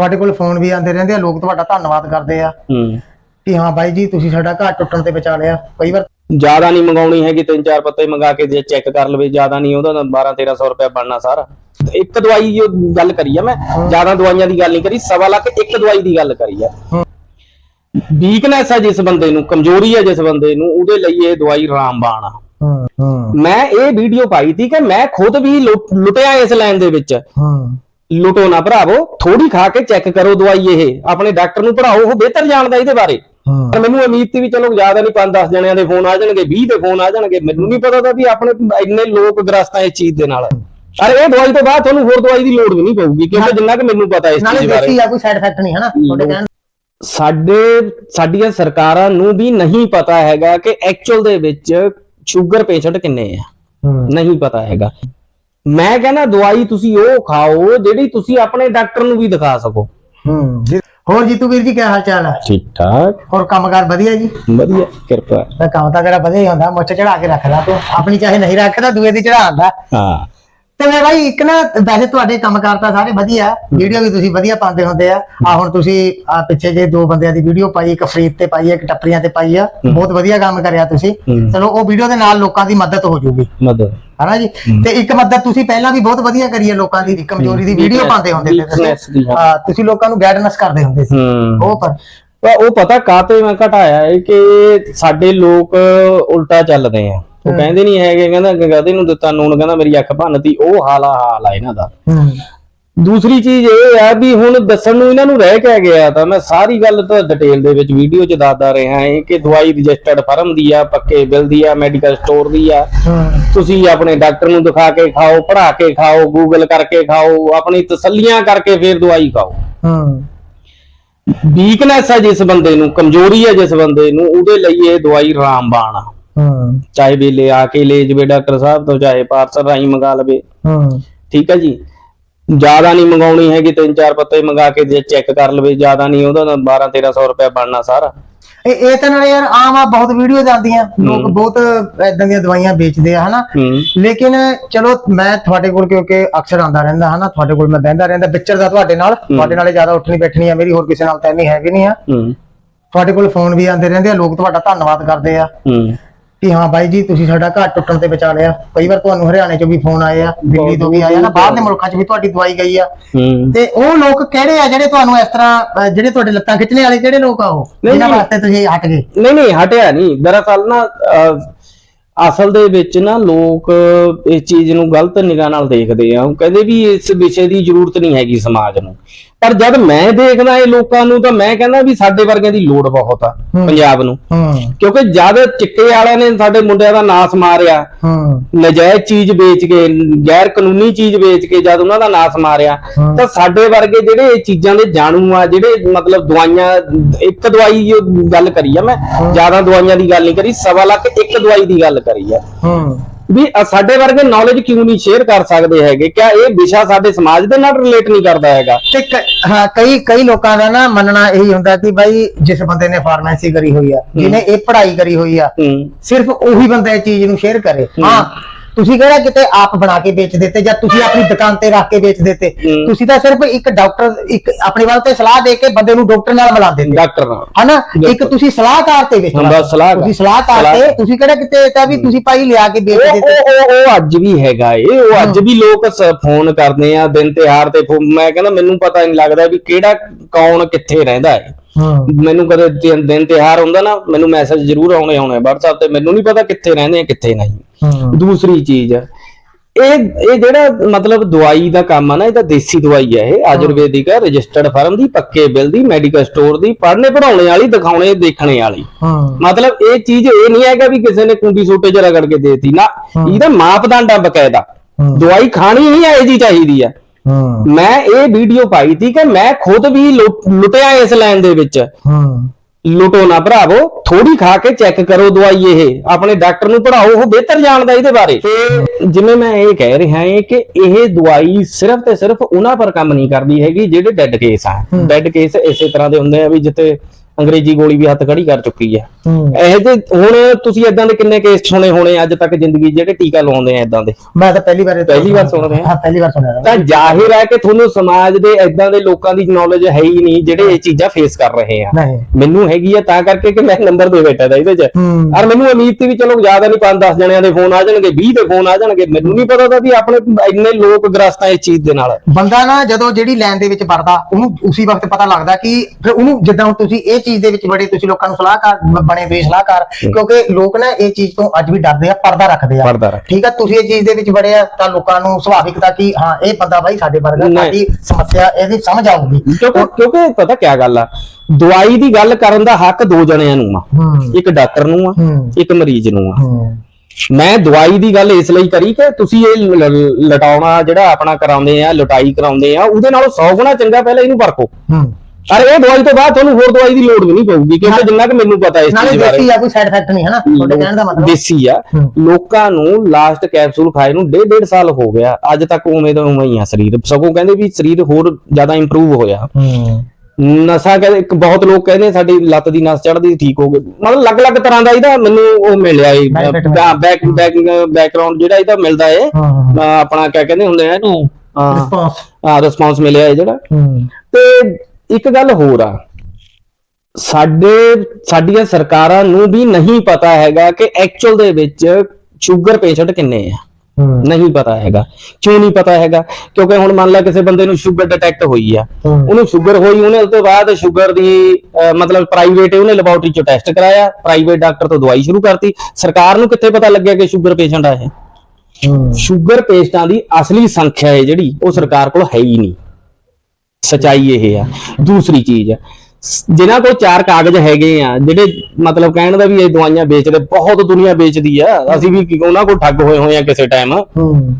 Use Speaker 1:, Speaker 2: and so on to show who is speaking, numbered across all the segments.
Speaker 1: ਤੁਹਾਡੇ ਕੋਲ ਫੋਨ ਵੀ ਆਉਂਦੇ ਰਹਿੰਦੇ ਆ ਲੋਕ ਤੁਹਾਡਾ ਧੰਨਵਾਦ ਕਰਦੇ ਆ।
Speaker 2: ਹੂੰ।
Speaker 1: ਕਿ ਹਾਂ ਬਾਈ ਜੀ ਤੁਸੀਂ ਸਾਡਾ ਘਰ ਟੁੱਟਣ ਤੇ ਬਚਾ ਲਿਆ। ਕਈ ਵਾਰ
Speaker 2: ਜ਼ਿਆਦਾ ਨਹੀਂ ਮੰਗਾਉਣੀ ਹੈਗੀ ਤਿੰਨ ਚਾਰ ਪੱਤੇ ਮੰਗਾ ਕੇ ਜੇ ਚੈੱਕ ਕਰ ਲਵੇ ਜ਼ਿਆਦਾ ਨਹੀਂ ਉਹਦਾ ਤਾਂ 12 1300 ਰੁਪਏ ਬਣਨਾ ਸਾਰਾ। ਇੱਕ ਦਵਾਈ ਜੋ ਗੱਲ ਕਰੀ ਆ ਮੈਂ ਜ਼ਿਆਦਾ ਦਵਾਈਆਂ ਦੀ ਗੱਲ ਨਹੀਂ ਕਰੀ ਸਵਾ ਲੱਖ ਇੱਕ ਦਵਾਈ ਦੀ ਗੱਲ ਕਰੀ ਆ। ਵੀਕਨੈਸ ਹੈ ਜਿਸ ਬੰਦੇ ਨੂੰ ਕਮਜ਼ੋਰੀ ਹੈ ਜਿਸ ਬੰਦੇ ਨੂੰ ਉਹਦੇ ਲਈ ਇਹ ਦਵਾਈ ਰਾਮਬਾਣ ਆ। ਮੈਂ ਇਹ ਵੀਡੀਓ ਪਾਈ ਸੀ ਕਿ ਮੈਂ ਖੁਦ ਵੀ ਲੁੱਟ- ਲੁੱਟਿਆ ਇਸ ਲਾਈਨ ਦੇ ਵਿੱਚ।
Speaker 1: ਹੂੰ।
Speaker 2: ਲੁੱਟੋ ਨਾ ਭਰਾਵੋ ਥੋੜੀ ਖਾ ਕੇ ਚੈੱਕ ਕਰੋ ਦਵਾਈ ਇਹ ਆਪਣੇ ਡਾਕਟਰ ਨੂੰ ਪੜਾਓ ਉਹ ਬਿਹਤਰ ਜਾਣਦਾ ਇਹਦੇ ਬਾਰੇ। ਪਰ ਮੈਨੂੰ ਉਮੀਦ ਸੀ ਵੀ ਚਲੋ ਜ਼ਿਆਦਾ ਨਹੀਂ 5-10 ਜਣਿਆਂ ਦੇ ਫੋਨ ਆ ਜਾਣਗੇ 20 ਦੇ ਫੋਨ ਆ ਜਾਣਗੇ ਮੈਨੂੰ ਨਹੀਂ ਪਤਾ ਤਾਂ ਵੀ ਆਪਣੇ ਇੰਨੇ ਲੋਕ ਗ੍ਰਸਤ ਇਸ ਚੀਜ਼ ਦੇ ਨਾਲ। ਅਰੇ ਇਹ ਦਵਾਈ ਤੋਂ ਬਾਅਦ ਤੁਹਾਨੂੰ ਹੋਰ ਦਵਾਈ ਦੀ ਲੋੜ ਵੀ ਨਹੀਂ ਪਊਗੀ ਕਿਉਂਕਿ ਜਿੰਨਾ ਕਿ ਮੈਨੂੰ ਪਤਾ ਇਸ
Speaker 1: ਨਾਲੇ
Speaker 2: ਚੀਜ਼ ਬਾਰੇ।
Speaker 1: ਆ ਕੋਈ ਸਾਈਡ ਇਫੈਕਟ ਨਹੀਂ ਹੈ ਨਾ ਤੁਹਾਡੇ ਕਹਿਣ
Speaker 2: ਸਾਡੇ ਸਾਡੀਆਂ ਸਰਕਾਰਾਂ ਨੂੰ ਵੀ ਨਹੀਂ ਪਤਾ ਹੈਗਾ ਕਿ ਐਕਚੁਅਲ ਦੇ ਵਿੱਚ ਸ਼ੂਗਰ ਪੇਸ਼ੈਂਟ ਕਿੰਨੇ ਆ। ਨਹੀਂ ਪਤਾ ਹੈਗਾ। ਮੈਂ ਕਹਿੰਦਾ ਦਵਾਈ ਤੁਸੀਂ ਉਹ ਖਾਓ ਜਿਹੜੀ ਤੁਸੀਂ ਆਪਣੇ ਡਾਕਟਰ ਨੂੰ ਵੀ ਦਿਖਾ ਸਕੋ।
Speaker 1: ਹੂੰ ਜੀ- ਹੋਰ ਜੀਤੂ ਵੀਰ ਜੀ ਕੀ ਹਾਲ ਚਾਲ ਹੈ
Speaker 2: ਠੀਕ ਠਾਕ।
Speaker 1: ਹੋਰ ਕੰਮਕਾਰ ਵਧੀਆ ਜੀ?
Speaker 2: ਵਧੀਆ ਕਿਰਪਾ।
Speaker 1: ਤਾਂ ਕੰਮ ਤਾਂ ਤੇਰਾ ਵਧੀਆ ਹੀ ਹੁੰਦਾ ਮੁੱਛ ਚੜਾ ਕੇ ਰੱਖਦਾ ਤੂੰ। ਆਪਣੀ ਚਾਹੇ ਨਹੀਂ ਰੱਖਦਾ ਦੂਏ ਦੀ ਚੜਾਉਂਦਾ
Speaker 2: ਹਾਂ।
Speaker 1: ਤੇ ਮੈਂ ਭਾਈ ਇੱਕ ਨਾ ਵੈਸੇ ਤੁਹਾਡੇ ਕੰਮਕਾਰ ਤਾਂ ਸਾਰੇ ਵਧੀਆ ਵੀਡੀਓ ਵੀ ਤੁਸੀਂ ਵਧੀਆ ਪਾਉਂਦੇ ਹੁੰਦੇ ਆ। ਆ ਹੁਣ ਤੁਸੀਂ ਆ ਪਿੱਛੇ ਜੇ ਦੋ ਬੰਦਿਆਂ ਦੀ ਵੀਡੀਓ ਪਾਈ ਇੱਕ ਫਰੀਦ ਤੇ ਪਾਈ ਇੱਕ ਟੱਪਰੀਆਂ ਤੇ ਪਾਈ ਆ। ਬਹੁਤ ਵਧੀਆ ਕੰਮ ਕਰਿਆ ਤੁਸੀਂ। ਚਲੋ ਉਹ ਵੀਡੀਓ ਦੇ ਨਾਲ ਲੋਕਾਂ ਦੀ ਮਦਦ ਹੋ ਜੂਗੀ।
Speaker 2: ਮਦਦ।
Speaker 1: ਹਨਾ ਜੀ? ਤੇ ਇੱਕ ਮਦਦ ਤੁਸੀਂ ਪਹਿਲਾਂ ਵੀ ਬਹੁਤ ਵਧੀਆ ਕਰੀ ਹੈ ਲੋਕਾਂ ਦੀ ਕਮਜ਼ੋਰੀ ਦੀ ਵੀਡੀਓ ਪਾਉਂਦੇ ਹੁੰਦੇ ਸੀ ਤੁਸੀਂ। ਲੋਕਾਂ ਨੂੰ ਗਾਈਡੈਂਸ ਕਰਦੇ ਹੁੰਦੇ ਸੀ। ਉਹ ਪਰ
Speaker 2: ਪਰ ਉਹ ਪਤਾ ਕਾਤੇ ਮੈਂ ਘਟਾਇਆ ਹੈ ਕਿ ਸਾਡੇ ਲੋਕ ਉਲਟਾ ਚੱਲਦੇ ਆ। ਉਹ ਕਹਿੰਦੇ ਨਹੀਂ ਹੈਗੇ ਕਹਿੰਦਾ ਗਗਦੇ ਨੂੰ ਦਿੱਤਾ ਨੂਨ ਕਹਿੰਦਾ ਮੇਰੀ ਅੱਖ ਭੰਨਤੀ ਉਹ ਹਾਲਾ ਹਾਲ ਆ ਇਹਨਾਂ ਦਾ। ਦੂਸਰੀ ਚੀਜ਼ ਇਹ ਹੈ ਵੀ ਹੁਣ ਦੱਸਣ ਨੂੰ ਇਹਨਾਂ ਨੂੰ ਰਹਿ ਕੇ ਗਿਆ ਤਾਂ ਮੈਂ ਸਾਰੀ ਗੱਲ ਤਾਂ ਡਿਟੇਲ ਦੇ ਵਿੱਚ ਵੀਡੀਓ 'ਚ ਦੱਸਦਾ ਰਿਹਾ ਹਾਂ ਕਿ ਦਵਾਈ ਰਜਿਸਟਰਡ ਫਰਮ ਦੀ ਆ ਪੱਕੇ ਬਿੱਲ ਦੀ ਆ ਮੈਡੀਕਲ ਸਟੋਰ ਦੀ ਆ। ਤੁਸੀਂ ਆਪਣੇ ਡਾਕਟਰ ਨੂੰ ਦਿਖਾ ਕੇ ਖਾਓ ਪੜ੍ਹਾ ਕੇ ਖਾਓ ਗੂਗਲ ਕਰਕੇ ਖਾਓ ਆਪਣੀ ਤਸੱਲੀਆਂ ਕਰਕੇ ਫਿਰ ਦਵਾਈ ਖਾਓ।
Speaker 1: ਹੂੰ।
Speaker 2: ਵੀਕਨੈਸ ਹੈ ਜਿਸ ਬੰਦੇ ਨੂੰ ਕਮਜ਼ੋਰੀ ਹੈ ਜਿਸ ਬੰਦੇ ਨੂੰ ਉਹਦੇ ਲਈ ਇਹ ਦਵਾਈ ਰਾਮਬਾਣ ਆ।
Speaker 1: ਹੂੰ।
Speaker 2: ਚਾਹੇ ਵੇਲੇ ਆ ਕੇ ਲੈ ਜਵੇ ਡਾਕਟਰ ਸਾਹਿਬ ਤੋਂ ਚਾਹੇ ਪਾਰਸਲ ਰਾਹੀਂ ਮੰਗਾ ਲਵੇ।
Speaker 1: ਹੂੰ।
Speaker 2: ਠੀਕ ਹੈ ਜੀ? ਜ਼ਿਆਦਾ ਨਹੀਂ ਮੰਗਾਉਣੀ ਹੈਗੀ ਤਿੰਨ ਚਾਰ ਪੱਤੇ ਮੰਗਾ ਕੇ ਜੇ ਚੈੱਕ ਕਰ ਲਵੇ ਜ਼ਿਆਦਾ ਨਹੀਂ ਉਹਦਾ ਤਾਂ 12 1300 ਰੁਪਏ ਬਣਨਾ ਸਾਰਾ।
Speaker 1: ਇਹ ਇਹ ਤਾਂ ਨਾਲੇ ਯਾਰ ਆਮ ਆ ਬਹੁਤ ਵੀਡੀਓ ਜਾਂਦੀਆਂ। ਲੋਕ ਬਹੁਤ ਇਦਾਂ ਦੀਆਂ ਦਵਾਈਆਂ ਵੇਚਦੇ ਆ ਹਨਾ? ਲੇਕਿਨ ਚਲੋ ਮੈਂ ਤੁਹਾਡੇ ਕੋਲ ਕਿਉਂਕਿ ਅਕਸਰ ਆਉਂਦਾ ਰਹਿੰਦਾ ਹਨਾ? ਤੁਹਾਡੇ ਕੋਲ ਮੈਂ ਬਹਿੰਦਾ ਰਹਿੰਦਾ ਵਿਚਰਦਾ ਤੁਹਾਡੇ ਨਾਲ। ਤੁਹਾਡੇ ਨਾਲੇ ਜ਼ਿਆਦਾ ਉੱਠਣੀ ਬੈਠਣੀ ਆ ਮੇਰੀ ਹੋਰ ਕਿਸੇ ਨਾਲ ਤਾਂ ਇੰਨੀ ਹੈਗੀ ਨਹੀਂ ਆ। ਤੁਹਾਡੇ ਕੋਲ ਫੋਨ ਵੀ ਆਉਂਦੇ ਰਹਿੰਦੇ ਆ ਲੋਕ ਤੁਹਾਡਾ ਧੰਨਵਾਦ ਕਰਦੇ ਆ। ਕਿ ਹਾਂ ਬਾਈ ਜੀ ਤੁਸੀਂ ਸਾਡਾ ਘਰ ਟੁੱਟਣ ਤੇ ਬਚਾ ਲਿਆ। ਕਈ ਵਾਰ ਤੁਹਾਨੂੰ ਹਰਿਆਣੇ ਚੋਂ ਵੀ ਫੋਨ ਆਏ ਆ ਦਿੱਲੀ ਤੋਂ ਵੀ ਆਏ ਆ ਨਾ ਬਾਹਰਲੇ ਮੁਲਕਾਂ 'ਚ ਵੀ ਤੁਹਾਡੀ ਦਵਾਈ ਗਈ ਆ। ਤੇ ਉਹ ਲੋਕ ਕਿਹੜੇ ਆ ਜਿਹੜੇ ਤੁਹਾਨੂੰ ਇਸ ਤਰ੍ਹਾਂ ਜਿਹੜੇ ਤੁਹਾਡੇ ਲੱਤਾਂ ਖਿੱਚਣੇ ਵਾਲੇ ਕਿਹੜੇ ਲੋਕ ਆ ਉਹ?
Speaker 2: ਨਹੀਂ।
Speaker 1: ਵਾਸਤੇ ਤੁਸੀਂ ਹਟ ਗਏ?
Speaker 2: ਨਹੀਂ ਨਹੀਂ ਹਟਿਆ ਨਹੀਂ। ਦਰਅਸਲ ਨਾ ਅਸਲ ਦੇ ਵਿੱਚ ਨਾ ਲੋਕ ਇਸ ਚੀਜ਼ ਨੂੰ ਗਲਤ ਨਿਗਾਹ ਨਾਲ ਦੇਖਦੇ ਆ। ਉਹ ਕਹਿੰਦੇ ਵੀ ਇਸ ਵਿਸ਼ੇ ਦੀ ਜ਼ਰੂਰਤ ਨਹੀਂ ਹੈਗੀ ਸਮਾਜ ਨੂੰ। ਪਰ ਜਦ ਮੈਂ ਦੇਖਦਾ ਇਹ ਲੋਕਾਂ ਨੂੰ ਤਾਂ ਮੈਂ ਕਹਿੰਦਾ ਵੀ ਸਾਡੇ ਵਰਗਿਆਂ ਦੀ ਲੋੜ ਬਹੁਤ ਆ। ਪੰਜਾਬ ਨੂੰ। ਕਿਉਂਕਿ ਜਦ ਚਿੱਟੇ ਵਾਲਿਆਂ ਨੇ ਸਾਡੇ ਮੁੰਡਿਆਂ ਦਾ ਨਾਸ ਮਾਰਿਆ ਨਜਾਇਜ਼ ਚੀਜ਼ ਵੇਚ ਕੇ ਗੈਰ ਕਾਨੂੰਨੀ ਚੀਜ਼ ਵੇਚ ਕੇ ਜਦ ਉਹਨਾਂ ਦਾ ਨਾਸ ਮਾਰਿਆ। ਤਾਂ ਸਾਡੇ ਵਰਗੇ ਜਿਹੜੇ ਇਹ ਚੀਜ਼ਾਂ ਦੇ ਜਾਣੂ ਆ ਜਿਹੜੇ ਮਤਲਬ ਦਵਾਈਆਂ ਇੱਕ ਦਵਾਈ ਜੋ ਗੱਲ ਕਰੀ ਆ ਮੈਂ ਜ਼ਿਆਦਾ ਦਵਾਈਆਂ ਦੀ ਗੱਲ ਨਹੀਂ ਕਰੀ ਸਵਾ ਲੱਖ ਇੱਕ ਦਵਾਈ ਦੀ ਗੱਲ ਕਰੀ ਆ।
Speaker 1: ਹੂੰ।
Speaker 2: ਵੀ ਸਾਡੇ ਵਰਗੇ ਨੌਲੇਜ ਕਿਉਂ ਨਹੀਂ ਸ਼ੇਅਰ ਕਰ ਸਕਦੇ ਹੈਗੇ? ਕਿਆ ਇਹ ਵਿਸ਼ਾ ਸਾਡੇ ਸਮਾਜ ਦੇ ਨਾਲ ਰਿਲੇਟ ਨਹੀਂ ਕਰਦਾ ਹੈਗਾ?
Speaker 1: ਤੇ ਕ- ਹਾਂ ਕਈ ਕਈ ਲੋਕਾਂ ਦਾ ਨਾ ਮੰਨਣਾ ਇਹੀ ਹੁੰਦਾ ਕਿ ਭਾਈ ਜਿਸ ਬੰਦੇ ਨੇ ਫਾਰਮੇਸੀ ਕਰੀ ਹੋਈ ਆ ਜਿਹਨੇ ਇਹ ਪੜ੍ਹਾਈ ਕਰੀ ਹੋਈ ਆ
Speaker 2: ਹੂੰ।
Speaker 1: ਸਿਰਫ ਉਹੀ ਬੰਦਾ ਇਹ ਚੀਜ਼ ਨੂੰ ਸ਼ੇਅਰ ਕਰੇ। ਹਾਂ ਤੁਸੀਂ ਕਿਹੜਾ ਕਿਤੇ ਆਪ ਬਣਾ ਕੇ ਵੇਚ ਦਿੱਤੇ ਜਾਂ ਤੁਸੀਂ ਆਪਣੀ ਦੁਕਾਨ ਤੇ ਰੱਖ ਕੇ ਵੇਚ ਦਿੱਤੇ?
Speaker 2: ਹੂੰ।
Speaker 1: ਤੁਸੀਂ ਤਾਂ ਸਿਰਫ ਇੱਕ ਡਾਕਟਰ ਇੱਕ ਆਪਣੇ ਵੱਲ ਤੇ ਸਲਾਹ ਦੇ ਕੇ ਬੰਦੇ ਨੂੰ ਡਾਕਟਰ ਨਾਲ ਮਿਲਾ ਦਿੰਦੇ।
Speaker 2: ਡਾਕਟਰ ਨਾਲ।
Speaker 1: ਹਨਾ? ਇੱਕ ਤੁਸੀਂ ਸਲਾਹਕਾਰ ਤੇ ਵੇਚਣਾ।
Speaker 2: ਹਾਂ, ਬਸ ਸਲਾਹਕਾਰ।
Speaker 1: ਤੁਸੀਂ ਸਲਾਹਕਾਰ ਤੇ
Speaker 2: ਸਲਾਹਕਾਰ।
Speaker 1: ਤੁਸੀਂ ਕਿਹੜਾ ਕਿਤੇ ਤਾਂ ਵੀ ਤੁਸੀਂ ਭਾਈ ਲਿਆ ਕੇ ਵੇਚ
Speaker 2: ਉਹ
Speaker 1: ਦਿੱਤੇ।
Speaker 2: ਉਹ- ਉਹ ਉਹ ਅੱਜ ਵੀ ਹੈਗਾ ਏ। ਉਹ ਅੱਜ ਵੀ ਲੋਕ ਸ- ਫੋਨ ਕਰਦੇ ਆ ਦਿਨ ਤਿਉਹਾਰ ਤੇ ਫੋ- ਮੈਂ ਕਹਿੰਦਾ ਮੈਨੂੰ ਪਤਾ ਨਹੀਂ ਲੱਗਦਾ ਵੀ ਕਿਹੜਾ ਕੌਣ ਕਿੱਥੇ ਰਹਿੰਦਾ ਹੂੰ ਮੈਨੂੰ ਕਦੇ ਦਿਨ ਦਿਨ ਤਿਉਹਾਰ ਹੁੰਦਾ ਨਾ ਮੈਨੂੰ ਮੈਸੇਜ ਜ਼ਰੂਰ ਆਉਣੇ ਆਉਣੇ WhatsApp ਤੇ ਮੈਨੂੰ ਨਹੀਂ ਪਤਾ ਕਿੱਥੇ ਰਹਿੰਦੇ ਆ ਕਿੱਥੇ ਨਹੀਂ। ਦੂਸਰੀ ਚੀਜ਼ ਇਹ ਇਹ ਜਿਹੜਾ ਮਤਲਬ ਦਵਾਈ ਦਾ ਕੰਮ ਆ ਨਾ ਇਹ ਤਾਂ ਦੇਸੀ ਦਵਾਈ ਆ ਇਹ ਆਯੁਰਵੈਦਿਕ ਆ ਰਜਿਸਟਰਡ ਫਰਮ ਦੀ ਪੱਕੇ ਬਿੱਲ ਦੀ ਮੈਡੀਕਲ ਸਟੋਰ ਦੀ ਪੜ੍ਹਨੇ ਪੜਾਉਣੇ ਵਾਲੀ ਦਿਖਾਉਣੇ ਦੇਖਣੇ ਵਾਲੀ। ਮਤਲਬ ਇਹ ਚੀਜ਼ ਇਹ ਨਹੀਂ ਹੈਗਾ ਵੀ ਕਿਸੇ ਨੇ ਕੁੰਡੀ ਸੋਟੇ 'ਚ ਰਗੜ ਕੇ ਦੇਤੀ। ਨਾ ਇਹਦਾ ਮਾਪਦੰਡ ਆ ਬਕਾਇਦਾ। ਦਵਾਈ ਖਾਣੀ ਹੀ ਇਹ ਜੀ ਚਾਹੀਦੀ ਆ। ਮੈਂ ਇਹ ਵੀਡੀਓ ਪਾਈ ਸੀ ਕਿ ਮੈਂ ਖੁਦ ਵੀ ਲੁੱਟ- ਲੁੱਟਿਆ ਇਸ ਲਾਈਨ ਦੇ ਵਿੱਚ।
Speaker 1: ਹੂੰ।
Speaker 2: ਲੁੱਟੋ ਨਾ ਭਰਾਵੋ ਥੋੜੀ ਖਾ ਕੇ ਚੈੱਕ ਕਰੋ ਦਵਾਈ ਇਹ ਆਪਣੇ ਡਾਕਟਰ ਨੂੰ ਪੜਾਓ ਉਹ ਬਿਹਤਰ ਜਾਣਦਾ ਇਹਦੇ ਬਾਰੇ। ਤੇ ਜਿਵੇਂ ਮੈਂ ਇਹ ਕਹਿ ਰਿਹਾ ਹਾਂ ਕਿ ਇਹ ਦਵਾਈ ਸਿਰਫ ਤੇ ਸਿਰਫ ਉਹਨਾਂ ਪਰ ਕੰਮ ਨਹੀਂ ਕਰਦੀ ਹੈਗੀ ਜਿਹੜੇ ਡੈੱਡ ਕੇਸ ਆ। ਡੈੱਡ ਕੇਸ ਇਸੇ ਤਰ੍ਹਾਂ ਦੇ ਹੁੰਦੇ ਆ ਵੀ ਜਿੱਤੇ ਅੰਗਰੇਜ਼ੀ ਗੋਲੀ ਵੀ ਹੱਥ ਖੜੀ ਕਰ ਚੁੱਕੀ ਹੈ। ਇਹ ਜੇ ਹੁਣ ਤੁਸੀਂ ਇਦਾਂ ਦੇ ਕਿੰਨੇ ਕੇਸ ਸੁਣੇ ਹੋਣੇ ਅੱਜ ਤੱਕ ਜ਼ਿੰਦਗੀ ਜਿਹੜੇ ਟੀਕਾ ਲਾਉਂਦੇ ਆ ਇਦਾਂ ਦੇ?
Speaker 1: ਮੈਂ ਤਾਂ ਪਹਿਲੀ ਵਾਰ
Speaker 2: ਪਹਿਲੀ ਵਾਰ ਸੁਣ ਰਿਹਾ।
Speaker 1: ਹਾਂ ਪਹਿਲੀ ਵਾਰ ਸੁਣਿਆ
Speaker 2: ਤਾਂ ਜ਼ਾਹਿਰ ਹੈ ਕਿ ਤੁਹਾਨੂੰ ਸਮਾਜ ਦੇ ਇਦਾਂ ਦੇ ਲੋਕਾਂ ਦੀ ਨੌਲੇਜ ਹੈ ਹੀ ਨਹੀਂ ਜਿਹੜੇ ਇਹ ਚੀਜ਼ਾਂ ਫੇਸ ਕਰ ਰਹੇ ਆ। ਮੈਨੂੰ ਹੈਗੀ ਆ ਤਾਂ ਕਰਕੇ ਕਿ ਮੈਂ ਨੰਬਰ ਦੇ ਬੈਠਾ ਦਾ ਇਹਦੇ 'ਚ। ਔਰ ਮੈਨੂੰ ਉਮੀਦ ਸੀ ਵੀ ਚਲੋ ਜ਼ਿਆਦਾ ਨਹੀਂ 5-10 ਜਣਿਆਂ ਦੇ ਫੋਨ ਆ ਜਾਣਗੇ 20 ਦੇ ਫੋਨ ਆ ਜਾਣਗੇ ਮੈਨੂੰ ਨਹੀਂ ਪਤਾ ਤਾਂ ਵੀ ਆਪਣੇ ਇੰਨੇ ਲੋਕ ਗ੍ਰਸਤ ਆ ਇਸ ਚੀਜ਼ ਦੇ ਨਾਲ।
Speaker 1: ਬੰਦਾ ਨਾ ਜਦੋਂ ਜਿਹੜੀ ਲਾਈਨ ਦੇ ਵਿੱਚ ਵੜਦਾ ਉਹਨੂੰ ਉਸੇ ਵਕਤ ਪਤਾ ਲੱਗਦਾ ਕਿ ਫਿਰ ਉਹਨੂੰ ਜਿੱਦਾਂ ਤੁਸੀਂ ਇਹ ਚੀਜ਼ ਦੇ ਵਿੱਚ ਬੜੇ ਤੁਸੀਂ ਲੋਕਾਂ ਨੂੰ ਸਲਾਹਕਾਰ ਬਣੇ ਤੁਸੀਂ ਸਲਾਹਕਾਰ ਕਿਉਂਕਿ ਲੋਕ ਨਾ ਇਹ ਚੀਜ਼ ਤੋਂ ਅੱਜ ਵੀ ਡਰਦੇ ਆ ਪਰਦਾ ਰੱਖਦੇ ਆ। ਠੀਕ ਆ ਤੁਸੀਂ ਇਹ ਚੀਜ਼ ਦੇ ਵਿੱਚ ਬੜੇ ਆ ਤਾਂ ਲੋਕਾਂ ਨੂੰ ਸੁਭਾਵਿਕ ਤਾਂ ਕਿ ਹਾਂ ਇਹ ਬੰਦਾ ਬਾਈ ਸਾਡੇ ਵਰਗਾ। ਸਾਡੀ ਸਮੱਸਿਆ ਇਹਦੀ ਸਮਝ ਆਊਗੀ।
Speaker 2: ਕਿਉਂਕਿ ਕਿਉਂਕਿ ਪਤਾ ਕੀ ਗੱਲ ਆ? ਦਵਾਈ ਦੀ ਗੱਲ ਕਰਨ ਦਾ ਹੱਕ ਦੋ ਜਣਿਆਂ ਨੂੰ ਆ। ਇੱਕ ਡਾਕਟਰ ਨੂੰ ਆ ਇੱਕ ਮਰੀਜ਼ ਨੂੰ ਆ। ਮੈਂ ਦਵਾਈ ਦੀ ਗੱਲ ਇਸ ਲਈ ਕਰੀ ਕਿ ਤੁਸੀਂ ਇਹ ਲਟਾਉਣਾ ਜਿਹੜਾ ਆਪਣਾ ਕਰਾਉਂਦੇ ਆ ਲਟਾਈ ਕਰਾਉਂਦੇ ਆ ਉਹਦੇ ਨਾਲੋਂ 100 ਗੁਣਾ ਚੰਗਾ ਪਹਿਲਾਂ ਇਹਨੂੰ ਵਰਤੋ।
Speaker 1: ਹੂੰ।
Speaker 2: ਅਰੇ ਇਹ ਦਵਾਈ ਤੋਂ ਬਾਅਦ ਤੁਹਾਨੂੰ ਹੋਰ ਦਵਾਈ ਦੀ ਲੋੜ ਵੀ ਨਹੀਂ ਪਊਗੀ ਕਿਉਂਕਿ ਜਿੰਨਾ ਕਿ ਮੈਨੂੰ ਪਤਾ ਇਸ
Speaker 1: ਨਾਲੇ
Speaker 2: ਚੀਜ਼ ਬਾਰੇ।
Speaker 1: ਦੇਸੀ ਆ ਕੋਈ ਸਾਈਡ ਇਫੈਕਟ ਨਹੀਂ ਹੈ ਨਾ ਤੁਹਾਡੇ ਕਹਿਣ ਦਾ ਮਤਲਬ।
Speaker 2: ਦੇਸੀ ਆ।
Speaker 1: ਹੂੰ।
Speaker 2: ਲੋਕਾਂ ਨੂੰ ਲਾਸਟ ਕੈਪਸੂਲ ਖਾਏ ਨੂੰ ਡੇਢ ਡੇਢ ਸਾਲ ਹੋ ਗਿਆ। ਅੱਜ ਤੱਕ ਉਵੇਂ ਦਾ ਉਵੇਂ ਹੀ ਆ ਸਰੀਰ। ਸਗੋਂ ਕਹਿੰਦੇ ਵੀ ਸਰੀਰ ਹੋਰ ਜ਼ਿਆਦਾ ਇੰਪਰੂਵ ਹੋਇਆ।
Speaker 1: ਹੂੰ।
Speaker 2: ਨਸਾਂ ਕਹਿੰਦੇ ਇੱਕ ਬਹੁਤ ਲੋਕ ਕਹਿੰਦੇ ਸਾਡੀ ਲੱਤ ਦੀ ਨਸ ਚੜਦੀ ਠੀਕ ਹੋ ਗਈ। ਮਤਲਬ ਅਲੱਗ-ਅਲੱਗ ਤਰ੍ਹਾਂ ਦਾ ਇਹਦਾ ਮੈਨੂੰ ਉਹ ਮਿਲਿਆ ਇਹ
Speaker 1: Benefit ਮਿਲਿਆ।
Speaker 2: ਬੈਕ ਬੈਕ ਬੈਕਗ੍ਰਾਉਂਡ ਜਿਹੜਾ ਇਹਦਾ ਮਿਲਦਾ ਏ
Speaker 1: ਹੂੰ
Speaker 2: ਅਹ ਆਪਣਾ ਕਿਆ ਕਹਿੰਦੇ ਹੁੰਦੇ ਆ ਇਹਨੂੰ?
Speaker 1: ਰਿਸਪੌਂਸ
Speaker 2: ਹਾਂ। ਰਿਸਪਾਂਸ ਮਿਲਿਆ ਇਹ ਜਿਹੜਾ।
Speaker 1: ਹੂੰ।
Speaker 2: ਤੇ ਇੱਕ ਗੱਲ ਹੋਰ ਆ। ਸਾਡੇ ਸਾਡੀਆਂ ਸਰਕਾਰਾਂ ਨੂੰ ਵੀ ਨਹੀਂ ਪਤਾ ਹੈਗਾ ਕਿ ਐਕਚੁਅਲ ਦੇ ਵਿੱਚ ਸ਼ੂਗਰ ਪੇਸ਼ੈਂਟ ਕਿੰਨੇ ਆ। ਨਹੀਂ ਪਤਾ ਹੈਗਾ। ਕਿਉਂ ਨਹੀਂ ਪਤਾ ਹੈਗਾ? ਕਿਉਂਕਿ ਹੁਣ ਮੰਨ ਲਾ ਕਿਸੇ ਬੰਦੇ ਨੂੰ ਸ਼ੂਗਰ ਡਿਟੈਕਟ ਹੋਈ ਆ। ਉਹਨੂੰ ਸ਼ੂਗਰ ਹੋਈ ਉਹਨੇ ਉਸ ਤੋਂ ਬਾਅਦ ਸ਼ੂਗਰ ਦੀ ਮਤਲਬ ਪ੍ਰਾਈਵੇਟ ਉਹਨੇ ਲੈਬੋਰਟਰੀ ਚ ਟੈਸਟ ਕਰਾਇਆ। ਪ੍ਰਾਈਵੇਟ ਡਾਕਟਰ ਤੋਂ ਦਵਾਈ ਸ਼ੁਰੂ ਕਰਤੀ। ਸਰਕਾਰ ਨੂੰ ਕਿੱਥੇ ਪਤਾ ਲੱਗਿਆ ਕਿ ਸ਼ੂਗਰ ਪੇਸ਼ੈਂਟ ਆ ਇਹ? ਸ਼ੂਗਰ ਪੇਸ਼ੈਂਟਾਂ ਦੀ ਅਸਲੀ ਸੰਖਿਆ ਹੈ ਜਿਹੜੀ ਉਹ ਸਰਕਾਰ ਕੋਲ ਹੈ ਹੀ ਨਹੀਂ। ਸਚਾਈ ਇਹ ਆ। ਦੂਸਰੀ ਚੀਜ਼ ਜਿਨ੍ਹਾਂ ਕੋਲ ਚਾਰ ਕਾਗਜ਼ ਹੈਗੇ ਆ ਜਿਹੜੇ ਮਤਲਬ ਕਹਿਣ ਦਾ ਵੀ ਇਹ ਦਵਾਈਆਂ ਵੇਚਦੇ ਬਹੁਤ ਦੁਨੀਆ ਵੇਚਦੀ ਆ। ਅਸੀਂ ਵੀ ਉਹਨਾਂ ਕੋਲ ਠੱਗ ਹੋਏ ਹੋਏ ਆ ਕਿਸੇ ਟਾਈਮ
Speaker 1: ਹੂੰ।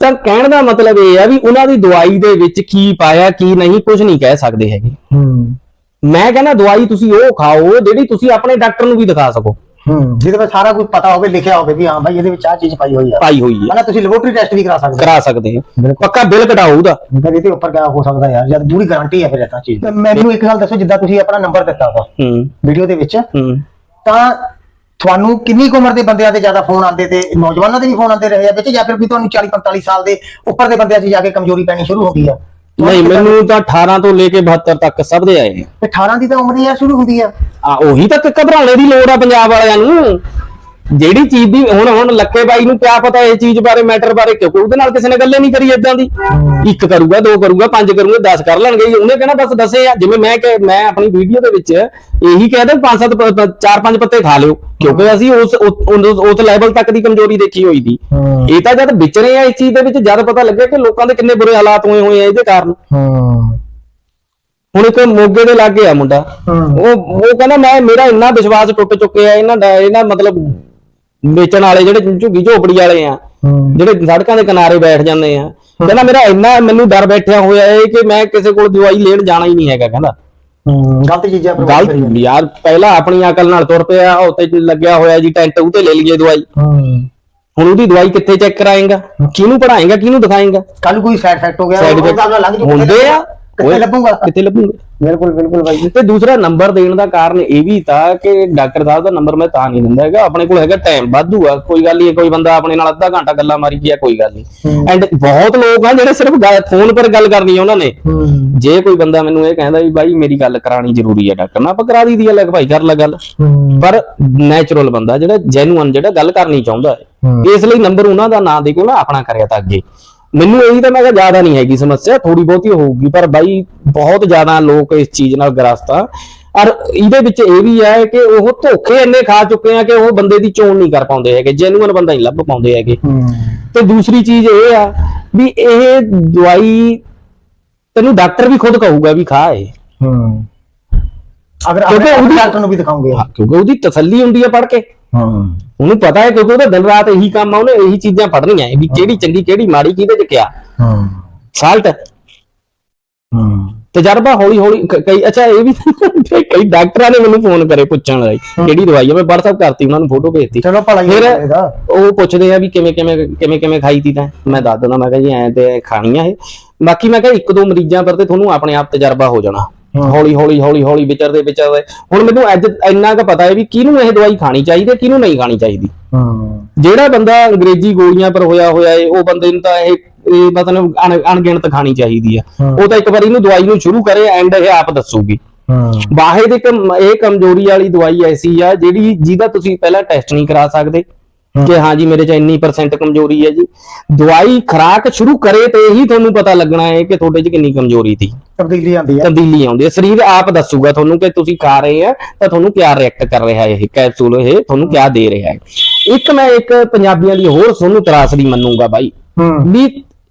Speaker 2: ਤਾਂ ਕਹਿਣ ਦਾ ਮਤਲਬ ਇਹ ਆ ਵੀ ਉਹਨਾਂ ਦੀ ਦਵਾਈ ਦੇ ਵਿੱਚ ਕੀ ਪਾਇਆ ਕੀ ਨਹੀਂ ਕੁਝ ਨਹੀਂ ਕਹਿ ਸਕਦੇ ਹੈਗੇ।
Speaker 1: ਹੂੰ।
Speaker 2: ਮੈਂ ਕਹਿੰਦਾ ਦਵਾਈ ਤੁਸੀਂ ਉਹ ਖਾਓ ਜਿਹੜੀ ਤੁਸੀਂ ਆਪਣੇ ਡਾਕਟਰ ਨੂੰ ਵੀ ਦਿਖਾ ਸਕੋ।
Speaker 1: ਹੂੰ ਜਿਹਦੇ ਵਿੱਚ ਸਾਰਾ ਕੁਝ ਪਤਾ ਹੋਵੇ ਲਿਖਿਆ ਹੋਵੇ ਵੀ ਹਾਂ ਭਾਈ ਇਹਦੇ ਵਿੱਚ ਆ ਚੀਜ਼ ਪਾਈ ਹੋਈ ਆ।
Speaker 2: ਪਾਈ ਹੋਈ ਹੈ
Speaker 1: ਮਤਲਬ ਤੁਸੀਂ ਲੈਬੋਰਟਰੀ ਟੈਸਟ ਵੀ ਕਰਾ ਸਕਦੇ
Speaker 2: ਕਰਾ ਸਕਦੇ
Speaker 1: ਬਿਲਕੁਲ।
Speaker 2: ਪੱਕਾ ਬਿੱਲ ਕਟਾਓ ਉਹਦਾ।
Speaker 1: ਫਿਰ ਇਹਦੇ ਉੱਪਰ ਕਿਆ ਹੋ ਸਕਦਾ ਯਾਰ ਜਦ ਪੂਰੀ ਗਾਰੰਟੀ ਹੈ ਫਿਰ ਇਦਾਂ ਚੀਜ਼ ਦੀ। ਮੈਨੂੰ ਇੱਕ ਗੱਲ ਦੱਸੋ ਜਿੱਦਾਂ ਤੁਸੀਂ ਆਪਣਾ ਨੰਬਰ ਦਿੱਤਾ ਵਾ
Speaker 2: ਹੂੰ।
Speaker 1: ਵੀਡੀਓ ਦੇ ਵਿੱਚ
Speaker 2: ਹੂੰ।
Speaker 1: ਤਾਂ ਤੁਹਾਨੂੰ ਕਿੰਨੀ ਕੁ ਉਮਰ ਦੇ ਬੰਦਿਆਂ ਦੇ ਜ਼ਿਆਦਾ ਫੋਨ ਆਉਂਦੇ ਤੇ ਨੌਜਵਾਨਾਂ ਦੇ ਵੀ ਫੋਨ ਆਉਂਦੇ ਰਹੇ ਆ ਵਿੱਚ ਜਾਂ ਫਿਰ ਵੀ ਤੁਹਾਨੂੰ 40 45 ਸਾਲ ਦੇ ਉੱਪਰ ਦੇ ਬੰਦਿਆਂ 'ਚ ਜਾ ਕੇ ਕਮਜ਼ੋਰੀ ਪੈਣੀ ਸ਼ੁਰੂ ਹੁੰਦੀ ਆ?
Speaker 2: ਨਹੀਂ ਮੈਨੂੰ ਤਾਂ 18 ਤੋਂ ਲੈ ਕੇ 72 ਤੱਕ ਸਭ ਦੇ ਆਏ
Speaker 1: ਤੇ 18 ਦੀ ਤਾਂ ਉਮਰ ਹੀ ਆ ਸ਼ੁਰੂ ਹੁੰਦੀ ਆ।
Speaker 2: ਆ ਉਹੀ ਤਾਂ ਘਬਰਾਉਣੇ ਦੀ ਲੋੜ ਆ ਪੰਜਾਬ ਵਾਲਿਆਂ ਨੂੰ। ਜਿਹੜੀ ਚੀਜ਼ ਦੀ ਹੁਣ ਹੁਣ ਲੱਕੇ ਬਾਈ ਨੂੰ ਕਿਆ ਪਤਾ ਇਹ ਚੀਜ਼ ਬਾਰੇ ਮੈਟਰ ਬਾਰੇ ਕਿਉਂਕਿ ਉਹਦੇ ਨਾਲ ਕਿਸੇ ਨੇ ਗੱਲੇ ਨਹੀਂ ਕਰੀ ਇਦਾਂ ਦੀ। ਇੱਕ ਕਰੂਗਾ ਦੋ ਕਰੂਗਾ ਪੰਜ ਕਰੂਗਾ 10 ਕਰ ਲੈਣਗੇ ਉਹਨੇ ਕਹਿਣਾ ਬਸ ਦੱਸੇ ਆ। ਜਿਵੇਂ ਮੈਂ ਕਿ ਮੈਂ ਆਪਣੀ ਵੀਡੀਓ ਦੇ ਵਿੱਚ ਇਹੀ ਕਹਿੰਦਾ ਪੰਜ ਸੱਤ ਚਾਰ ਪੰਜ ਪੱਤੇ ਖਾ ਲਿਓ। ਕਿਉਂਕਿ ਅਸੀਂ ਉਸ ਉਸ- ਲੈਵਲ ਤੱਕ ਦੀ ਕਮਜ਼ੋਰੀ ਦੇਖੀ ਹੋਈ ਦੀ ਇਹ ਤਾਂ ਜਦ ਵਿਚਰੇ ਆ ਇਸ ਚੀਜ਼ ਦੇ ਵਿੱਚ ਜਦ ਪਤਾ ਲੱਗਿਆ ਕਿ ਲੋਕਾਂ ਦੇ ਕਿੰਨੇ ਬੁਰੇ ਹਾਲਾਤ ਹੋਏ ਹੋਏ ਆ ਇਹਦੇ ਕਾਰਨ।
Speaker 1: ਹੂੰ।
Speaker 2: ਹੁਣ ਇੱਕ ਮੋਗੇ ਦੇ ਲਾਗੇ ਆ ਮੁੰਡਾ। ਉਹ ਉਹ ਕਹਿੰਦਾ ਮੈਂ ਮੇਰਾ ਇੰਨਾ ਵਿਸ਼ਵਾਸ ਟੁੱਟ ਚੁੱਕਿਆ ਇਹਨਾਂ ਦਾ ਇਹਨਾਂ ਮਤਲਬ ਵੇਚਣ ਵਾਲੇ ਜਿਹੜੇ ਝੁੱਗੀ ਝੋਪੜੀ ਵਾਲੇ ਆ ਜਿਹੜੇ ਸੜਕਾਂ ਦੇ ਕਿਨਾਰੇ ਬੈਠ ਜਾਂਦੇ ਆ। ਕਹਿੰਦਾ ਮੇਰਾ ਇੰਨਾ ਮੈਨੂੰ ਡਰ ਬੈਠਿਆ ਹੋਇਆ ਹੈ ਕਿ ਮੈਂ ਕਿਸੇ ਕੋਲ ਦਵਾਈ ਲੈਣ ਜਾਣਾ ਹੀ ਨਹੀਂ ਹੈਗਾ ਕਹਿੰਦਾ।
Speaker 1: ਗਲਤ ਚੀਜ਼ਾਂ ਪ੍ਰਮੋਟ
Speaker 2: ਗਲਤ। ਯਾਰ ਪਹਿਲਾਂ ਆਪਣੀ ਅਕਲ ਨਾਲ ਤੁਰ ਪਿਆ ਉੱਤੇ ਲੱਗਿਆ ਹੋਇਆ ਜੀ ਟੈਂਟ ਉਤੇ ਲੈ ਲਈਏ ਦਵਾਈ। ਹੁਣ ਉਹਦੀ ਦਵਾਈ ਕਿੱਥੇ ਚੈੱਕ ਕਰਾਏਗਾ? ਕਿਹਨੂੰ ਪੜਾਏਗਾ ਕਿਹਨੂੰ ਦਿਖਾਏਗਾ?
Speaker 1: ਕੱਲ ਕੋਈ ਸਾਈਡ ਇਫੈਕਟ ਹੋ ਗਿਆ
Speaker 2: Side
Speaker 1: ਉਹ
Speaker 2: effect
Speaker 1: ਗੱਲ ਲੰਘ ਜੂ
Speaker 2: ਹੁੰਦੇ ਆ।
Speaker 1: ਕਿੱਥੇ ਲੱਭੂਗਾ?
Speaker 2: ਕਿੱਥੇ ਲੱਭੂਗਾ?
Speaker 1: ਬਿਲਕੁਲ ਬਿਲਕੁਲ ਬਾਈ ਜੀ।
Speaker 2: ਤੇ ਦੂਸਰਾ ਨੰਬਰ ਦੇਣ ਦਾ ਕਾਰਨ ਇਹ ਵੀ ਤਾਂ ਕਿ ਡਾਕਟਰ ਸਾਹਿਬ ਦਾ ਨੰਬਰ ਮੈਂ ਤਾਂ ਨਹੀਂ ਦਿੰਦਾ ਹੈਗਾ। ਆਪਣੇ ਕੋਲ ਹੈਗਾ ਟਾਈਮ ਵਾਧੂ ਆ ਕੋਈ ਗੱਲ ਨਹੀਂ ਕੋਈ ਬੰਦਾ ਆਪਣੇ ਨਾਲ ਅੱਧਾ ਘੰਟਾ ਗੱਲਾਂ ਮਾਰੀ ਗਿਆ ਕੋਈ ਗੱਲ ਨਹੀਂ। ਐਂਡ ਬਹੁਤ ਲੋਕ ਆ ਜਿਹੜੇ ਸਿਰਫ ਫੋਨ ਪਰ ਗੱਲ ਕਰਨੀ ਆ ਉਹਨਾਂ ਨੇ। ਜੇ ਕੋਈ ਬੰਦਾ ਮੈਨੂੰ ਇਹ ਕਹਿੰਦਾ ਵੀ ਬਾਈ ਮੇਰੀ ਗੱਲ ਕਰਾਣੀ ਜ਼ਰੂਰੀ ਹੈ ਡਾਕਟਰ ਨਾਲ ਆਪਾਂ ਕਰਾ ਦਈਦੀ ਆ ਲੈ ਭਾਈ ਕਰ ਲੈ ਗੱਲ। ਪਰ ਨੈਚੁਰਲ ਬੰਦਾ ਜਿਹੜਾ ਜੈਨੂਅਨ ਜਿਹੜਾ ਗੱਲ ਕਰਨੀ ਚਾਹੁੰਦਾ
Speaker 1: ਹੂੰ।
Speaker 2: ਇਸ ਲਈ ਨੰਬਰ ਉਹਨਾਂ ਦਾ ਨਾਂ ਦੇ ਕੇ ਉਹਨਾਂ ਆਪਣਾ ਕਰਿਆ ਤਾਂ ਅੱਗੇ। ਮੈਨੂੰ ਇਹੀ ਤਾਂ ਮੈਂ ਕਿਹਾ ਜ਼ਿਆਦਾ ਨਹੀਂ ਹੈਗੀ ਸਮੱਸਿਆ ਥੋੜੀ ਬਹੁਤੀ ਹੋਊਗੀ ਪਰ ਬਾਈ ਬਹੁਤ ਜ਼ਿਆਦਾ ਲੋਕ ਇਸ ਚੀਜ਼ ਨਾਲ ਗ੍ਰਸਤ ਆ। ਔਰ ਇਹਦੇ ਵਿੱਚ ਇਹ ਵੀ ਹੈ ਕਿ ਉਹ ਧੋਖੇ ਇੰਨੇ ਖਾ ਚੁੱਕੇ ਆ ਕਿ ਉਹ ਬੰਦੇ ਦੀ ਚੋਣ ਨਹੀਂ ਕਰ ਪਾਉਂਦੇ ਹੈਗੇ ਜੈਨੂਅਨ ਬੰਦਾ ਨਹੀਂ ਲੱਭ ਪਾਉਂਦੇ ਹੈਗੇ।
Speaker 1: ਹੂੰ।
Speaker 2: ਤੇ ਦੂਸਰੀ ਚੀਜ਼ ਇਹ ਆ ਵੀ ਇਹ ਦਵਾਈ ਤੈਨੂੰ ਡਾਕਟਰ ਵੀ ਖੁਦ ਕਹੂਗਾ ਵੀ ਖਾ ਇਹ।
Speaker 1: ਹੂੰ। ਅਗਰ ਆਪਣੇ ਡਾਕਟਰ ਨੂੰ ਵੀ ਦਿਖਾਉਂਗੇ।
Speaker 2: ਹਾਂ, ਕਿਉਂਕਿ ਉਹਦੀ ਤਸੱਲੀ ਹੁੰਦੀ ਆ ਪੜ ਕੇ।
Speaker 1: ਹਾਂ।
Speaker 2: ਉਹਨੂੰ ਪਤਾ ਹੈ ਕਿਉਂਕਿ ਉਹਦਾ ਦਿਨ ਰਾਤ ਇਹੀ ਕੰਮ ਆ ਉਹਨੇ ਇਹੀ ਚੀਜ਼ਾਂ ਪੜ੍ਹਨੀਆਂ ਹੈ ਵੀ ਕਿਹੜੀ ਚੰਗੀ ਕਿਹੜੀ ਮਾੜੀ ਕਿਹਦੇ ਚ ਕਿਆ?
Speaker 1: ਹਾਂ।
Speaker 2: ਸਾਲਟ
Speaker 1: ਹਾਂ।
Speaker 2: ਤਜਰਬਾ ਹੌਲੀ ਹੌਲੀ ਕਈ ਅੱਛਾ ਇਹ ਵੀ ਕਈ ਡਾਕਟਰਾਂ ਨੇ ਮੈਨੂੰ ਫੋਨ ਕਰੇ ਪੁੱਛਣ ਲਈ ਕਿਹੜੀ ਦਵਾਈ ਆ? ਮੈਂ WhatsApp ਕਰਤੀ ਉਹਨਾਂ ਨੂੰ ਫੋਟੋ ਭੇਜਤੀ।
Speaker 1: ਚਲੋ ਭਲਾ ਹੀ
Speaker 2: ਫਿਰ
Speaker 1: ਹੋਏਗਾ
Speaker 2: ਉਹ ਪੁੱਛਦੇ ਆ ਵੀ ਕਿਵੇਂ ਕਿਵੇਂ ਕਿਵੇਂ ਕਿਵੇਂ ਖਾਈ ਤੀ ਤਾਂ? ਮੈਂ ਦੱਸ ਦਿੰਦਾ ਮੈਂ ਕਿਹਾ ਜੀ ਐਂ ਤੇ ਖਾਣੀਆਂ ਇਹ। ਬਾਕੀ ਮੈਂ ਕਿਹਾ ਇੱਕ ਦੋ ਮਰੀਜ਼ਾਂ ਪਰ ਤੇ ਤੁਹਾਨੂੰ ਆਪਣੇ ਆਪ ਤਜਰਬਾ ਹੋ ਜਾਣਾ। ਹੌਲੀ ਹੌਲੀ ਹੌਲੀ ਹੌਲੀ ਵਿਚਰਦੇ ਵਿਚਰਦੇ। ਹੁਣ ਮੈਨੂੰ ਅੱਜ ਇੰਨਾ ਕੁ ਪਤਾ ਹੈ ਵੀ ਕਿਹਨੂੰ ਇਹ ਦਵਾਈ ਖਾਣੀ ਚਾਹੀਦੀ ਹੈ ਕਿਹਨੂੰ ਨਹੀਂ ਖਾਣੀ ਚਾਹੀਦੀ।
Speaker 1: ਹੂੰ।
Speaker 2: ਜਿਹੜਾ ਬੰਦਾ ਅੰਗਰੇਜ਼ੀ ਗੋਲੀਆਂ ਪਰ ਹੋਇਆ ਹੋਇਆ ਏ ਉਹ ਬੰਦੇ ਨੂੰ ਤਾਂ ਇਹ ਇਹ ਮਤਲਬ ਅਣ- ਅਣਗਿਣਤ ਖਾਣੀ ਚਾਹੀਦੀ ਆ। ਉਹ ਤਾਂ ਇੱਕ ਵਾਰੀ ਇਹਨੂੰ ਦਵਾਈ ਨੂੰ ਸ਼ੁਰੂ ਕਰੇ ਐਂਡ ਇਹ ਆਪ ਦੱਸੂਗੀ।
Speaker 1: ਹੂੰ।
Speaker 2: ਵਾਹੇ ਦੇ ਕਮ- ਇਹ ਕਮਜ਼ੋਰੀ ਵਾਲੀ ਦਵਾਈ ਐਸੀ ਆ ਜਿਹੜੀ ਜਿਹਦਾ ਤੁਸੀਂ ਪਹਿਲਾਂ ਟੈਸਟ ਨਹੀਂ ਕਰਾ ਸਕਦੇ। ਕਿ ਹਾਂ ਜੀ ਮੇਰੇ ਚ ਇੰਨੀ ਪਰਸੈਂਟ ਕਮਜ਼ੋਰੀ ਹੈ ਜੀ। ਦਵਾਈ ਖਰਾਕ ਸ਼ੁਰੂ ਕਰੇ ਤੇ ਹੀ ਤੁਹਾਨੂੰ ਪਤਾ ਲੱਗਣਾ ਹੈ ਕਿ ਤੁਹਾਡੇ ਚ ਕਿੰਨੀ ਕਮਜ਼ੋਰੀ ਸੀ।
Speaker 1: ਤਬਦੀਲੀ ਆਉਂਦੀ ਹੈ।
Speaker 2: ਤਬਦੀਲੀ ਆਉਂਦੀ ਹੈ। ਸਰੀਰ ਆਪ ਦੱਸੂਗਾ ਤੁਹਾਨੂੰ ਕਿ ਤੁਸੀਂ ਖਾ ਰਹੇ ਆ ਤਾਂ ਤੁਹਾਨੂੰ ਕਿਆ ਰਿਐਕਟ ਕਰ ਰਿਹਾ ਹੈ ਇਹ ਕੈਪਸੂਲ ਇਹ ਤੁਹਾਨੂੰ ਕਿਆ ਦੇ ਰਿਹਾ ਹੈ। ਇੱਕ ਮੈਂ ਇੱਕ ਪੰਜਾਬੀਆਂ ਦੀ ਹੋਰ ਸੋਨੂੰ ਤਰਾਸਦੀ ਮੰਨੂਗਾ ਬਾਈ। ਵੀ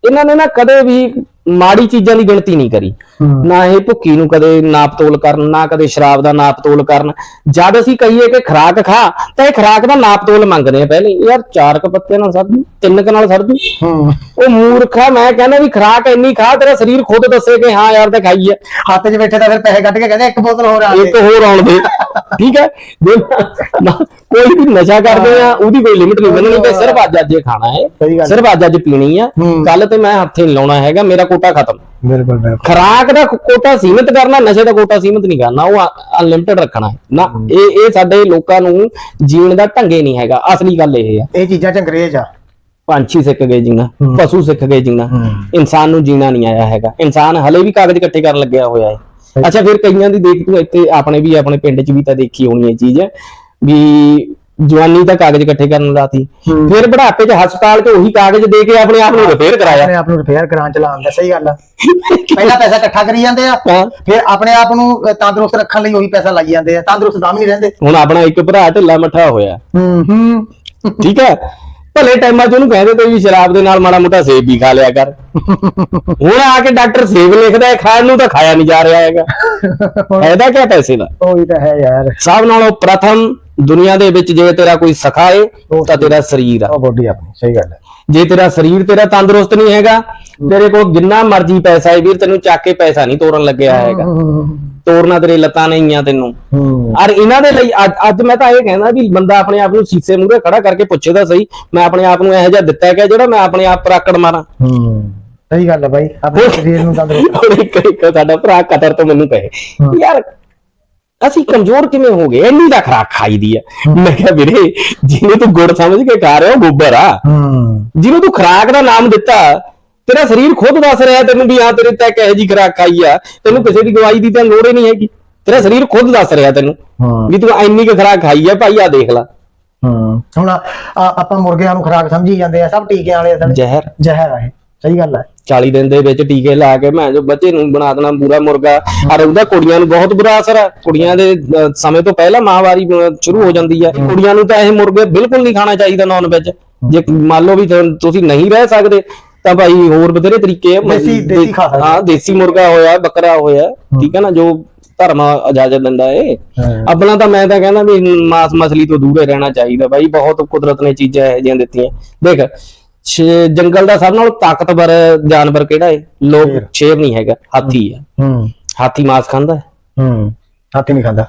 Speaker 2: ਇਹਨਾਂ ਨੇ ਨਾ ਕਦੇ ਵੀ ਮਾੜੀ ਚੀਜ਼ਾਂ ਦੀ ਗਿਣਤੀ ਨਹੀਂ ਕਰੀ।
Speaker 1: ਹੂੰ।
Speaker 2: ਨਾ ਇਹ ਭੁੱਕੀ ਨੂੰ ਕਦੇ ਨਾਪ ਤੋਲ ਕਰਨ ਨਾ ਕਦੇ ਸ਼ਰਾਬ ਦਾ ਨਾਪ ਤੋਲ ਕਰਨ। ਜਦ ਅਸੀਂ ਕਹੀਏ ਕਿ ਖਰਾਕ ਖਾ ਤਾਂ ਇਹ ਖਰਾਕ ਦਾ ਨਾਪ ਤੋਲ ਮੰਗਦੇ ਆ ਪਹਿਲੇ। ਯਾਰ ਚਾਰ ਕ ਪੱਤੇ ਨਾਲ ਸਰ ਤਿੰਨ ਕ ਨਾਲ ਸਰ
Speaker 1: ਹੂੰ।
Speaker 2: ਉਹ ਮੂਰਖਾ ਮੈਂ ਕਹਿੰਦਾ ਵੀ ਖਰਾਕ ਇੰਨੀ ਖਾ ਤੇਰਾ ਸਰੀਰ ਖੁਦ ਦੱਸੇ ਕਿ ਹਾਂ ਯਾਰ ਤੇ ਖਾਈ ਆ।
Speaker 1: ਹੱਥ 'ਚ ਬੈਠੇ ਤਾਂ ਫਿਰ ਪੈਸੇ ਕੱਢ ਕੇ ਕਹਿੰਦੇ ਇੱਕ ਬੋਤਲ ਹੋਰ ਆ
Speaker 2: ਇੱਕ ਹੋਰ ਆਉਣ ਦੇ। ਠੀਕ ਹੈ ਕੋਈ ਵੀ ਨਸ਼ਾ ਕਰਦੇ ਆ ਉਹਦੀ ਕੋਈ ਲਿਮਿਟ ਨਹੀਂ। ਬਣਨੀ ਕਿ ਸਿਰਫ ਅੱਜ ਅੱਜ ਇਹ ਖਾਣਾ ਹੈ। ਸਿਰਫ ਅੱਜ ਅੱਜ ਪੀਣੀ ਆ।
Speaker 1: ਹੂੰ।
Speaker 2: ਕੱਲ ਤੇ ਮੈਂ ਹੱਥੇ ਨਹੀਂ ਲਾਉਣਾ ਹੈਗਾ। ਮੇਰਾ ਕੋਟਾ ਖਤਮ।
Speaker 1: ਬਿਲਕੁਲ ਬਿਲਕੁਲ।
Speaker 2: ਖਰਾਕ ਦਾ ਕੋਟਾ ਸੀਮਿਤ ਕਰਨਾ ਨਸ਼ੇ ਦਾ ਕੋਟਾ ਸੀਮਿਤ ਨਹੀਂ ਕਰਨਾ ਉਹ ਅਨਲਿਮਿਟਿਡ ਰੱਖਣਾ ਹੈ। ਨਾ ਇਹ ਇਹ ਸਾਡੇ ਲੋਕਾਂ ਨੂੰ ਜੀਣ ਦਾ ਢੰਗੇ ਨਹੀਂ ਹੈਗਾ। ਅਸਲੀ ਗੱਲ ਇਹ ਆ
Speaker 1: ਇਹ ਚੀਜ਼ਾਂ 'ਚ ਅੰਗਰੇਜ਼ ਆ।
Speaker 2: ਪੰਛੀ ਸਿੱਖ ਗਏ ਜੀਣਾ ਪਸ਼ੂ ਸਿੱਖ ਗਏ ਜੀਣਾ
Speaker 1: ਹੂੰ।
Speaker 2: ਇਨਸਾਨ ਨੂੰ ਜੀਣਾ ਨਹੀਂ ਆਇਆ ਹੈਗਾ। ਇਨਸਾਨ ਹਲੇ ਵੀ ਕਾਗਜ਼ ਇਕੱਠੇ ਕਰਨ ਲੱਗਿਆ ਹੋਇਆ ਹੈ। ਅੱਛਾ ਫਿਰ ਕਈਆਂ ਦੀ ਦੇਖ ਤੂੰ ਇੱਥੇ ਆਪਣੇ ਵੀ ਆਪਣੇ ਪਿੰਡ 'ਚ ਵੀ ਤਾਂ ਦੇਖੀ ਹੋਣੀ ਇਹ ਚੀਜ਼ ਵੀ ਜਵਾਨੀ ਤਾਂ ਕਾਗਜ਼ ਇਕੱਠੇ ਕਰਨ ਲਾਤੀ
Speaker 1: ਹੂੰ।
Speaker 2: ਫਿਰ ਬੁਢਾਪੇ 'ਚ ਹਸਪਤਾਲ 'ਚ ਉਹੀ ਕਾਗਜ਼ ਦੇ ਕੇ ਆਪਣੇ ਆਪ ਨੂੰ ਰਿਪੇਅਰ ਕਰਾਇਆ।
Speaker 1: ਆਪਣੇ ਆਪ ਨੂੰ ਰਿਪੇਅਰ ਕਰਾਉਣ ਚਲਾਉਣ ਦਾ ਸਹੀ ਗੱਲ ਆ। ਪਹਿਲਾਂ ਪੈਸਾ ਇਕੱਠਾ ਕਰੀ ਜਾਂਦੇ ਆ
Speaker 2: ਹਾਂ।
Speaker 1: ਫਿਰ ਆਪਣੇ ਆਪ ਨੂੰ ਅ, ਤੰਦਰੁਸਤ ਰੱਖਣ ਲਈ ਉਹੀ ਪੈਸਾ ਲਾਈ ਜਾਂਦੇ ਆ ਤੰਦਰੁਸਤ ਤਾਂ ਵੀ ਨਹੀਂ ਰਹਿੰਦੇ।
Speaker 2: ਹੁਣ ਆਪਣਾ ਇੱਕ ਭਰਾ ਢਿੱਲਾ ਮੱਠਾ ਹੋਇਆ।
Speaker 1: ਹੂੰ ਹੂੰ।
Speaker 2: ਠੀਕ ਹੈ? ਭਲੇ ਟਾਈਮਾਂ 'ਚ ਉਹਨੂੰ ਕਹਿੰਦੇ ਤੇ ਵੀ ਸ਼ਰਾਬ ਦੇ ਨਾਲ ਮਾੜਾ ਮੋਟਾ ਸੇਬ ਵੀ ਖਾ ਲਿਆ ਕਰ। ਹੁਣ ਆ ਕੇ ਡਾਕਟਰ ਸੇਬ ਲਿਖਦਾ ਹੈ ਖਾਣ ਨੂੰ ਤਾਂ ਖਾਇਆ ਨਹੀਂ ਜਾ ਰਿਹਾ ਹੈਗਾ। ਫਾਇਦਾ ਕਿਆ ਪੈਸੇ ਦਾ?
Speaker 1: ਉਹੀ ਤਾਂ ਹੈ ਯਾਰ।
Speaker 2: ਸਭ ਨਾਲੋਂ ਪ੍ਰਥਮ ਦੁਨੀਆ ਦੇ ਵਿੱਚ ਜੇ ਤੇਰਾ ਕੋਈ ਸਖਾ ਏ ਤਾਂ ਤੇਰਾ ਸਰੀਰ ਆ।
Speaker 1: ਉਹ ਬੋਡੀ ਆਪਣੀ ਸਹੀ ਗੱਲ ਹੈ।
Speaker 2: ਜੇ ਤੇਰਾ ਸਰੀਰ ਤੇਰਾ ਤੰਦਰੁਸਤ ਨਹੀਂ ਹੈਗਾ ਤੇਰੇ ਕੋਲ ਜਿੰਨਾ ਮਰਜ਼ੀ ਪੈਸਾ ਹੈ ਵੀਰ ਤੈਨੂੰ ਚੱਕ ਕੇ ਪੈਸਾ ਨਹੀਂ ਤੋੜਨ ਲੱਗਿਆ ਹੈਗਾ। ਤੋੜਨਾ ਤੇਰੇ ਲੱਤਾਂ ਨਹੀਂ ਆ ਤੈਨੂੰ। ਔਰ ਇਹਨਾਂ ਦੇ ਲਈ ਅੱਜ ਮੈਂ ਤਾਂ ਇਹ ਕਹਿੰਦਾ ਵੀ ਬੰਦਾ ਆਪਣੇ ਆਪ ਨੂੰ ਸੀਸੇ ਮੂਹਰੇ ਖੜਾ ਕਰਕੇ ਪੁੱਛੇ ਤਾਂ ਸਹੀ ਮੈਂ ਆਪਣੇ ਆਪ ਨੂੰ ਇਹੋ ਜਿਹਾ ਦਿੱਤਾ ਕਿ ਜਿਹੜਾ ਮੈਂ ਆਪਣੇ ਆਪ ਪਰ ਆਕੜ ਮਾਰਾਂ
Speaker 1: ਸਹੀ ਗੱਲ ਹੈ ਬਾਈ ਆਪਣੇ ਸਰੀਰ ਨੂੰ ਤੰਦਰੁਸਤ
Speaker 2: ਇੱਕ ਸਾਡਾ ਭਰਾ ਕਤਰ ਤੋਂ ਮੈਨੂੰ ਕਹੇ ਯਾਰ ਅਸੀਂ ਕਮਜ਼ੋਰ ਕਿਵੇਂ ਹੋ ਗਏ ਇੰਨੀ ਦਾ ਖਰਾਕ ਖਾਈਦੀ ਆ। ਮੈਂ ਕਿਹਾ ਵੀਰੇ ਜਿਹਨੇ ਤੂੰ ਗੁੜ ਸਮਝ ਕੇ ਖਾ ਰਿਹਾ ਉਹ ਗੋਬਰ ਆ। ਜਿਹਨੂੰ ਤੂੰ ਖਰਾਕ ਦਾ ਨਾਮ ਦਿੱਤਾ ਤੇਰਾ ਸਰੀਰ ਖੁਦ ਦੱਸ ਰਿਹਾ ਤੈਨੂੰ ਵੀ ਹਾਂ ਤੇਰੇ ਤੱਕ ਇਹੋ ਜੀ ਖਰਾਕ ਖਾਈ ਆ। ਤੈਨੂੰ ਕਿਸੇ ਦੀ ਗਵਾਹੀ ਦੀ ਤਾਂ ਲੋੜ ਹੀ ਨਹੀਂ ਹੈਗੀ। ਤੇਰਾ ਸਰੀਰ ਖੁਦ ਦੱਸ ਰਿਹਾ ਤੈਨੂੰ ਵੀ ਤੂੰ ਇੰਨੀ ਕੁ ਖਰਾਕ ਖਾਈ ਆ ਭਾਈ ਆ ਦੇਖ ਲੈ।
Speaker 1: ਹੂੰ। ਹੁਣ ਆ- ਆ- ਆਪਾਂ ਮੁਰਗਿਆਂ ਨੂੰ ਖੁਰਾਕ ਸਮਝੀ ਜਾਂਦੇ ਆ ਸਭ ਟੀਕਿਆਂ ਵਾਲੇ ਅਸਲ
Speaker 2: ਜ਼ਹਿਰ।
Speaker 1: ਜ਼ਹਿਰ ਆ ਇਹ। ਸਹੀ ਗੱਲ ਹੈ।
Speaker 2: 40 ਦਿਨ ਦੇ ਵਿੱਚ ਟੀਕੇ ਲਾ ਕੇ ਮੈਂ ਜੋ ਬੱਚੇ ਨੂੰ ਬਣਾ ਦੇਣਾ ਪੂਰਾ ਮੁਰਗਾ ਔਰ ਉਹਦਾ ਕੁੜੀਆਂ ਨੂੰ ਬਹੁਤ ਬੁਰਾ ਅਸਰ ਹੈ। ਕੁੜੀਆਂ ਦੇ ਸਮੇਂ ਤੋਂ ਪਹਿਲਾਂ ਮਾਹਵਾਰੀ ਸ਼ੁਰੂ ਹੋ ਜਾਂਦੀ ਹੈ। ਕੁੜੀਆਂ ਨੂੰ ਤਾਂ ਇਹ ਮੁਰਗੇ ਬਿਲਕੁਲ ਨਹੀਂ ਖਾਣਾ ਚਾਹੀਦਾ ਨਾਨ ਵੈਜ ਜੇ ਮੰਨ ਲਓ ਵੀ ਤੁਹਾ- ਤੁਸੀਂ ਨਹੀਂ ਰਹਿ ਸਕਦੇ ਤਾਂ ਭਾਈ ਹੋਰ ਬਥੇਰੇ ਤਰੀਕੇ ਆ।
Speaker 1: ਦੇਸੀ- ਦੇਸੀ ਖਾ ਸਕਦੇ।
Speaker 2: ਹਾਂ ਦੇਸੀ ਮੁਰਗਾ ਹੋਇਆ ਬੱਕਰਾ ਹੋਇਆ ਠੀਕ ਹੈ ਨਾ ਜੋ ਧਰਮ ਇਜਾਜ਼ਤ ਦਿੰਦਾ ਏ।
Speaker 1: ਹਾਂ।
Speaker 2: ਆਪਣਾ ਤਾਂ ਮੈਂ ਤਾਂ ਕਹਿੰਦਾ ਵੀ ਮਾਸ ਮਛਲੀ ਤੋਂ ਦੂਰ ਹੀ ਰਹਿਣਾ ਚਾਹੀਦਾ। ਬਾਈ ਬਹੁਤ ਕੁਦਰਤ ਨੇ ਚੀਜ਼ਾਂ ਇਹੋ ਜਿਹੀਆਂ ਦਿੱਤੀਆਂ। ਦੇਖ ਸ਼ੇ- ਜੰਗਲ ਦਾ ਸਭ ਨਾਲੋਂ ਤਾਕਤਵਰ ਜਾਨਵਰ ਕਿਹੜਾ ਏ? ਲੋਕ ਸ਼ੇਰ ਨਹੀਂ ਹੈਗਾ ਹਾਥੀ ਹੈ।
Speaker 1: ਹੂੰ।
Speaker 2: ਹਾਥੀ ਮਾਸ ਖਾਂਦਾ? ਹੈ।
Speaker 1: ਹੂੰ ਹਾਥੀ ਨਹੀਂ ਖਾਂਦਾ।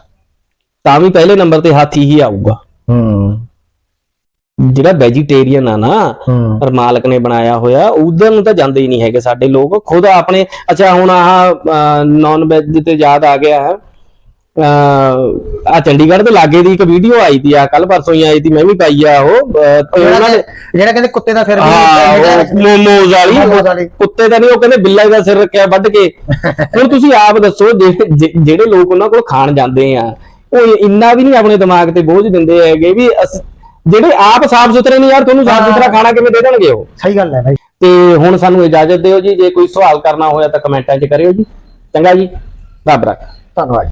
Speaker 2: ਤਾਂ ਵੀ ਪਹਿਲੇ ਨੰਬਰ ਤੇ ਹਾਥੀ ਹੀ ਆਊਗਾ।
Speaker 1: ਹੂੰ।
Speaker 2: ਜਿਹੜਾ ਵੈਜੀਟੇਰੀਅਨ ਆ ਨਾ
Speaker 1: ਹੂੰ।
Speaker 2: ਪਰ ਮਾਲਕ ਨੇ ਬਣਾਇਆ ਹੋਇਆ ਉਧਰ ਨੂੰ ਤਾਂ ਜਾਂਦੇ ਹੀ ਨਹੀਂ ਹੈਗੇ ਸਾਡੇ ਲੋਕ। ਖੁਦ ਆਪਣੇ ਅੱਛਾ ਹੁਣ ਆਹ ਨਾਨ ਵੈਜ ਤੇ ਯਾਦ ਆ ਗਿਆ ਹੈ। ਆ ਚੰਡੀਗੜ੍ਹ ਦੇ ਲਾਗੇ ਦੀ ਇੱਕ ਵੀਡੀਓ ਆਈ ਤੀ ਆ ਕੱਲ ਪਰਸੋਂ ਹੀ ਆਈ ਤੀ ਮੈਂ ਵੀ ਪਾਈ ਆ ਉਹ ਤੇ ਉਹਨਾਂ
Speaker 1: ਜਿਹੜਾ ਕਹਿੰਦੇ ਕੁੱਤੇ ਦਾ ਸਿਰ ਵੀ
Speaker 2: ਮੋਮੋਜ਼ ਵਾਲੀ। ਕੁੱਤੇ ਦਾ ਨਹੀਂ ਉਹ ਕਹਿੰਦੇ ਬਿੱਲੇ ਦਾ ਸਿਰ ਰੱਖਿਆ ਵੱਢ ਕੇ। ਹੁਣ ਤੁਸੀਂ ਆਪ ਦੱਸੋ ਜਿਹੜੇ ਲੋਕ ਉਹਨਾਂ ਕੋਲ ਖਾਣ ਜਾਂਦੇ ਆ ਉਹ ਇੰਨਾ ਵੀ ਨਹੀਂ ਆਪਣੇ ਦਿਮਾਗ ਤੇ ਬੋਝ ਦਿੰਦੇ ਹੈਗੇ ਵੀ ਜਿਹੜੇ ਆਪ ਸਾਫ਼ ਸੁਥਰੇ ਨਹੀਂ ਯਾਰ ਤੁਹਾਨੂੰ ਸਾਫ਼ ਸੁਥਰਾ ਖਾਣਾ ਕਿਵੇਂ ਦੇ ਦੇਣਗੇ ਉਹ?
Speaker 1: ਸਹੀ ਗੱਲ ਹੈ ਬਾਈ।
Speaker 2: ਤੇ ਹੁਣ ਸਾਨੂੰ ਇਜਾਜ਼ਤ ਦਿਓ ਜੀ ਜੇ ਕੋਈ ਸਵਾਲ ਕਰਨਾ ਹੋਇਆ ਤਾਂ ਕਮੈਂਟਾਂ 'ਚ ਕਰਿਓ ਜੀ। ਚੰਗਾ ਜੀ ਰੱਬ ਰੱਖ।
Speaker 1: ਧੰਨਵਾਦ।